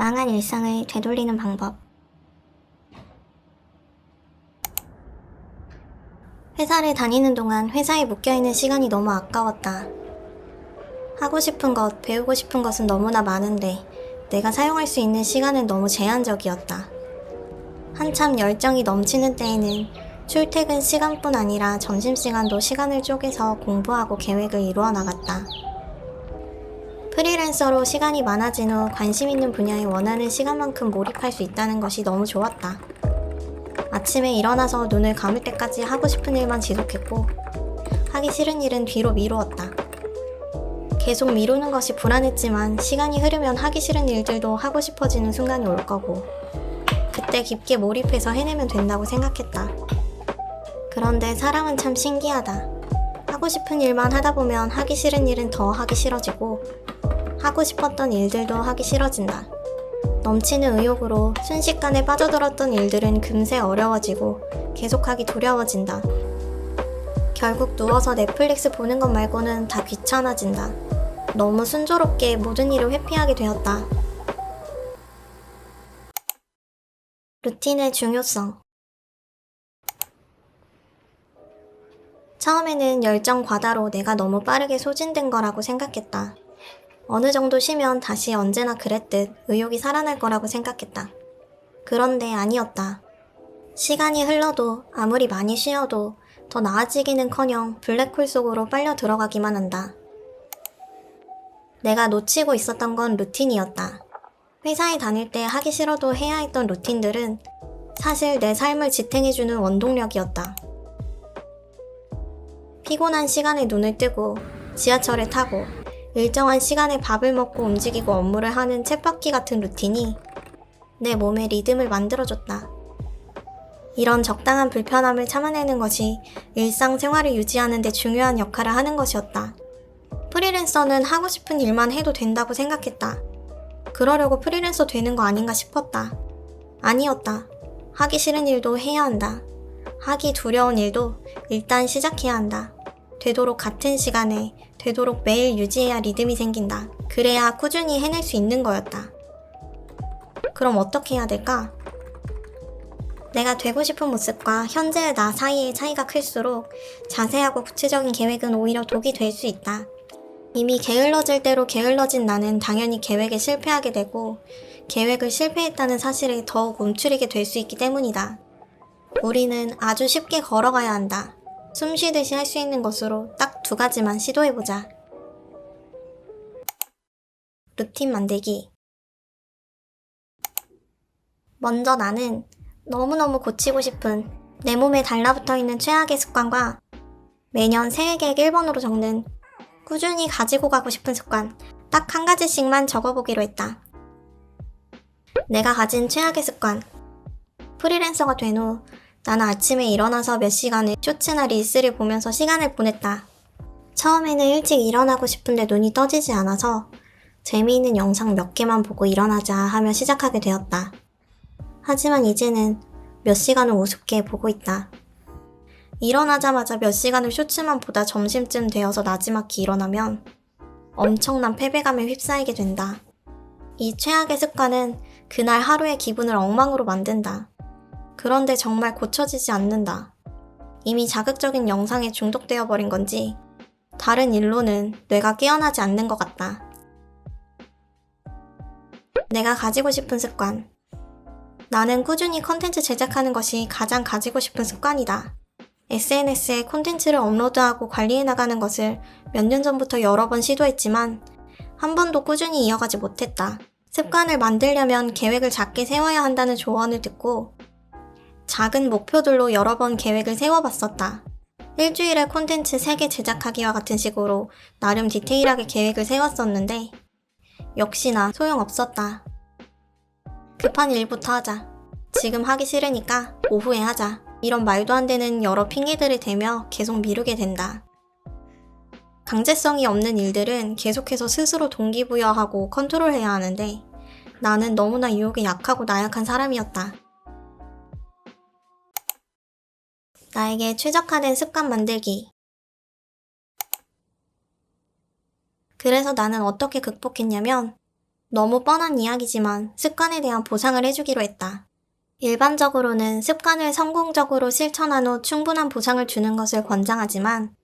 망한 일상을 되돌리는 방법. 회사를 다니는 동안 회사에 묶여있는 시간이 너무 아까웠다. 하고 싶은 것, 배우고 싶은 것은 너무나 많은데 내가 사용할 수 있는 시간은 너무 제한적이었다. 한참 열정이 넘치는 때에는 출퇴근 시간뿐 아니라 점심시간도 시간을 쪼개서 공부하고 계획을 이루어 나갔다. 프리랜서로 시간이 많아진 후 관심 있는 분야에 원하는 시간만큼 몰입할 수 있다는 것이 너무 좋았다. 아침에 일어나서 눈을 감을 때까지 하고 싶은 일만 지속했고, 하기 싫은 일은 뒤로 미루었다. 계속 미루는 것이 불안했지만 시간이 흐르면 하기 싫은 일들도 하고 싶어지는 순간이 올 거고, 그때 깊게 몰입해서 해내면 된다고 생각했다. 그런데 사람은 참 신기하다. 하고 싶은 일만 하다 보면 하기 싫은 일은 더 하기 싫어지고, 하고 싶었던 일들도 하기 싫어진다. 넘치는 의욕으로 순식간에 빠져들었던 일들은 금세 어려워지고 계속하기 두려워진다. 결국 누워서 넷플릭스 보는 것 말고는 다 귀찮아진다. 너무 순조롭게 모든 일을 회피하게 되었다. 루틴의 중요성. 처음에는 열정 과다로 내가 너무 빠르게 소진된 거라고 생각했다. 어느 정도 쉬면 다시 언제나 그랬듯 의욕이 살아날 거라고 생각했다. 그런데 아니었다. 시간이 흘러도 아무리 많이 쉬어도 더 나아지기는 커녕 블랙홀 속으로 빨려 들어가기만 한다. 내가 놓치고 있었던 건 루틴이었다. 회사에 다닐 때 하기 싫어도 해야 했던 루틴들은 사실 내 삶을 지탱해주는 원동력이었다. 피곤한 시간에 눈을 뜨고 지하철을 타고 일정한 시간에 밥을 먹고 움직이고 업무를 하는 쳇바퀴 같은 루틴이 내 몸에 리듬을 만들어줬다. 이런 적당한 불편함을 참아내는 것이 일상생활을 유지하는 데 중요한 역할을 하는 것이었다. 프리랜서는 하고 싶은 일만 해도 된다고 생각했다. 그러려고 프리랜서 되는 거 아닌가 싶었다. 아니었다. 하기 싫은 일도 해야 한다. 하기 두려운 일도 일단 시작해야 한다. 되도록 같은 시간에 되도록 매일 유지해야 리듬이 생긴다. 그래야 꾸준히 해낼 수 있는 거였다. 그럼 어떻게 해야 될까? 내가 되고 싶은 모습과 현재의 나 사이의 차이가 클수록 자세하고 구체적인 계획은 오히려 독이 될 수 있다. 이미 게을러질 대로 게을러진 나는 당연히 계획에 실패하게 되고 계획을 실패했다는 사실에 더욱 움츠리게 될 수 있기 때문이다. 우리는 아주 쉽게 걸어가야 한다. 숨 쉬듯이 할 수 있는 것으로 딱 두 가지만 시도해보자. 루틴 만들기. 먼저 나는 너무너무 고치고 싶은 내 몸에 달라붙어 있는 최악의 습관과 매년 새해 계획 1번으로 적는 꾸준히 가지고 가고 싶은 습관 딱 한 가지씩만 적어보기로 했다. 내가 가진 최악의 습관. 프리랜서가 된 후 나는 아침에 일어나서 몇 시간을 쇼츠나 릴스를 보면서 시간을 보냈다. 처음에는 일찍 일어나고 싶은데 눈이 떠지지 않아서 재미있는 영상 몇 개만 보고 일어나자 하며 시작하게 되었다. 하지만 이제는 몇 시간을 우습게 보고 있다. 일어나자마자 몇 시간을 쇼츠만 보다 점심쯤 되어서 나지막히 일어나면 엄청난 패배감에 휩싸이게 된다. 이 최악의 습관은 그날 하루의 기분을 엉망으로 만든다. 그런데 정말 고쳐지지 않는다. 이미 자극적인 영상에 중독되어 버린 건지 다른 일로는 뇌가 깨어나지 않는 것 같다. 내가 가지고 싶은 습관. 나는 꾸준히 컨텐츠 제작하는 것이 가장 가지고 싶은 습관이다. SNS에 콘텐츠를 업로드하고 관리해 나가는 것을 몇 년 전부터 여러 번 시도했지만 한 번도 꾸준히 이어가지 못했다. 습관을 만들려면 계획을 작게 세워야 한다는 조언을 듣고 작은 목표들로 여러 번 계획을 세워봤었다. 일주일에 콘텐츠 3개 제작하기와 같은 식으로 나름 디테일하게 계획을 세웠었는데 역시나 소용없었다. 급한 일부터 하자. 지금 하기 싫으니까 오후에 하자. 이런 말도 안 되는 여러 핑계들을 대며 계속 미루게 된다. 강제성이 없는 일들은 계속해서 스스로 동기부여하고 컨트롤해야 하는데 나는 너무나 유혹에 약하고 나약한 사람이었다. 나에게 최적화된 습관 만들기. 그래서 나는 어떻게 극복했냐면 너무 뻔한 이야기지만 습관에 대한 보상을 해주기로 했다. 일반적으로는 습관을 성공적으로 실천한 후 충분한 보상을 주는 것을 권장하지만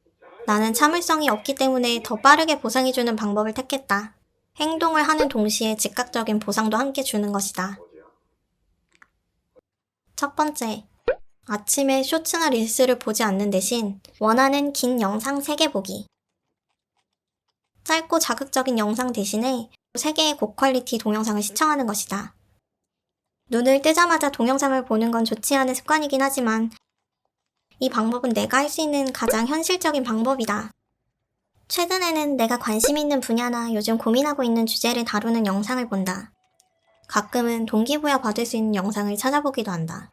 나는 참을성이 없기 때문에 더 빠르게 보상해주는 방법을 택했다. 행동을 하는 동시에 즉각적인 보상도 함께 주는 것이다. 첫 번째, 아침에 쇼츠나 릴스를 보지 않는 대신 원하는 긴 영상 3개 보기. 짧고 자극적인 영상 대신에 3개의 고퀄리티 동영상을 시청하는 것이다. 눈을 뜨자마자 동영상을 보는 건 좋지 않은 습관이긴 하지만 이 방법은 내가 할 수 있는 가장 현실적인 방법이다. 최근에는 내가 관심 있는 분야나 요즘 고민하고 있는 주제를 다루는 영상을 본다. 가끔은 동기부여 받을 수 있는 영상을 찾아보기도 한다.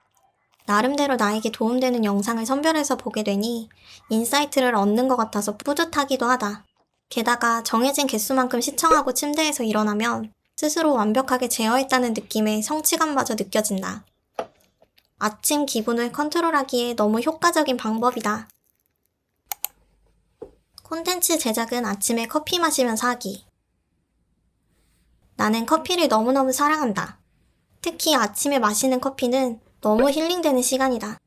나름대로 나에게 도움되는 영상을 선별해서 보게 되니 인사이트를 얻는 것 같아서 뿌듯하기도 하다. 게다가 정해진 개수만큼 시청하고 침대에서 일어나면 스스로 완벽하게 제어했다는 느낌의 성취감마저 느껴진다. 아침 기분을 컨트롤하기에 너무 효과적인 방법이다. 콘텐츠 제작은 아침에 커피 마시면서 하기. 나는 커피를 너무너무 사랑한다. 특히 아침에 마시는 커피는 너무 힐링되는 시간이다.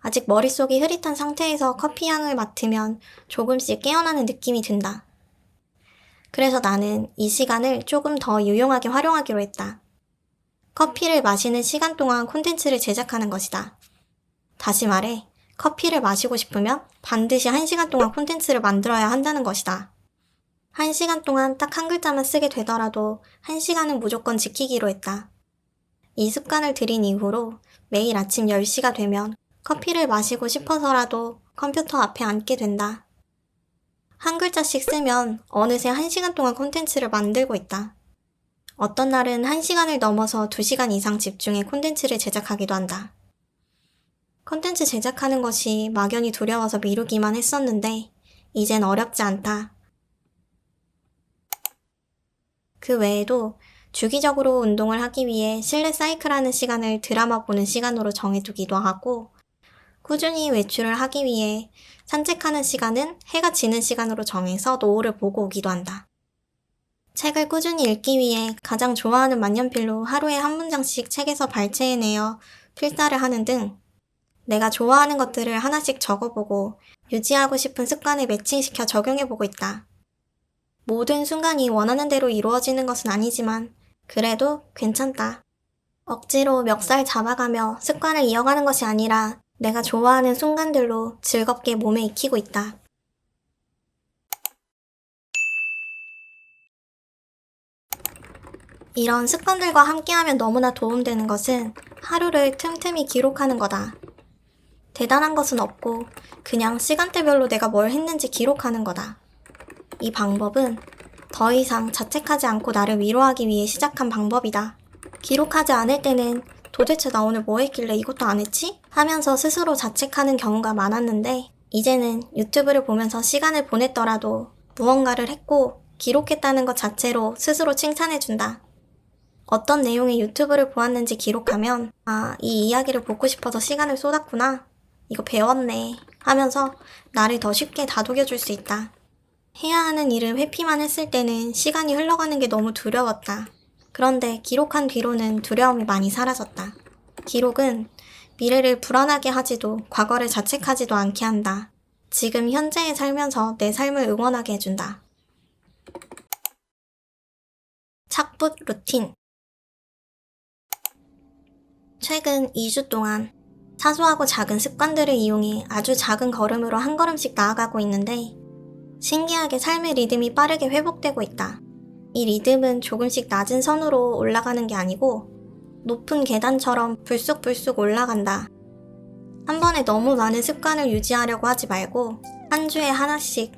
아직 머릿속이 흐릿한 상태에서 커피 향을 맡으면 조금씩 깨어나는 느낌이 든다. 그래서 나는 이 시간을 조금 더 유용하게 활용하기로 했다. 커피를 마시는 시간 동안 콘텐츠를 제작하는 것이다. 다시 말해, 커피를 마시고 싶으면 반드시 1시간 동안 콘텐츠를 만들어야 한다는 것이다. 1시간 동안 딱 한 글자만 쓰게 되더라도 1시간은 무조건 지키기로 했다. 이 습관을 들인 이후로 매일 아침 10시가 되면 커피를 마시고 싶어서라도 컴퓨터 앞에 앉게 된다. 한 글자씩 쓰면 어느새 1시간 동안 콘텐츠를 만들고 있다. 어떤 날은 1시간을 넘어서 2시간 이상 집중해 콘텐츠를 제작하기도 한다. 콘텐츠 제작하는 것이 막연히 두려워서 미루기만 했었는데, 이젠 어렵지 않다. 그 외에도 주기적으로 운동을 하기 위해 실내 사이클하는 시간을 드라마 보는 시간으로 정해두기도 하고, 꾸준히 외출을 하기 위해 산책하는 시간은 해가 지는 시간으로 정해서 노을을 보고 오기도 한다. 책을 꾸준히 읽기 위해 가장 좋아하는 만년필로 하루에 한 문장씩 책에서 발췌해내어 필사를 하는 등 내가 좋아하는 것들을 하나씩 적어보고 유지하고 싶은 습관을 매칭시켜 적용해보고 있다. 모든 순간이 원하는 대로 이루어지는 것은 아니지만 그래도 괜찮다. 억지로 멱살 잡아가며 습관을 이어가는 것이 아니라 내가 좋아하는 순간들로 즐겁게 몸에 익히고 있다. 이런 습관들과 함께하면 너무나 도움되는 것은 하루를 틈틈이 기록하는 거다. 대단한 것은 없고 그냥 시간대별로 내가 뭘 했는지 기록하는 거다. 이 방법은 더 이상 자책하지 않고 나를 위로하기 위해 시작한 방법이다. 기록하지 않을 때는 도대체 나 오늘 뭐 했길래 이것도 안 했지? 하면서 스스로 자책하는 경우가 많았는데 이제는 유튜브를 보면서 시간을 보냈더라도 무언가를 했고 기록했다는 것 자체로 스스로 칭찬해준다. 어떤 내용의 유튜브를 보았는지 기록하면 아, 이 이야기를 보고 싶어서 시간을 쏟았구나. 이거 배웠네. 하면서 나를 더 쉽게 다독여줄 수 있다. 해야 하는 일을 회피만 했을 때는 시간이 흘러가는 게 너무 두려웠다. 그런데 기록한 뒤로는 두려움이 많이 사라졌다. 기록은 미래를 불안하게 하지도 과거를 자책하지도 않게 한다. 지금 현재에 살면서 내 삶을 응원하게 해준다. 착붙 루틴 최근 2주 동안 사소하고 작은 습관들을 이용해 아주 작은 걸음으로 한 걸음씩 나아가고 있는데 신기하게 삶의 리듬이 빠르게 회복되고 있다. 이 리듬은 조금씩 낮은 선으로 올라가는 게 아니고 높은 계단처럼 불쑥불쑥 올라간다. 한 번에 너무 많은 습관을 유지하려고 하지 말고 한 주에 하나씩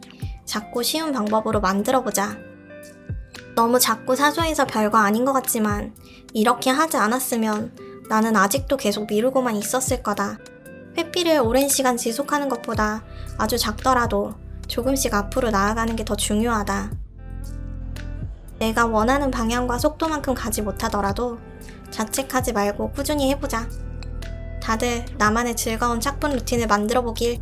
작고 쉬운 방법으로 만들어 보자. 너무 작고 사소해서 별거 아닌 것 같지만 이렇게 하지 않았으면 나는 아직도 계속 미루고만 있었을 거다. 회피를 오랜 시간 지속하는 것보다 아주 작더라도 조금씩 앞으로 나아가는 게 더 중요하다. 내가 원하는 방향과 속도만큼 가지 못하더라도 자책하지 말고 꾸준히 해보자. 다들 나만의 즐거운 착분 루틴을 만들어 보길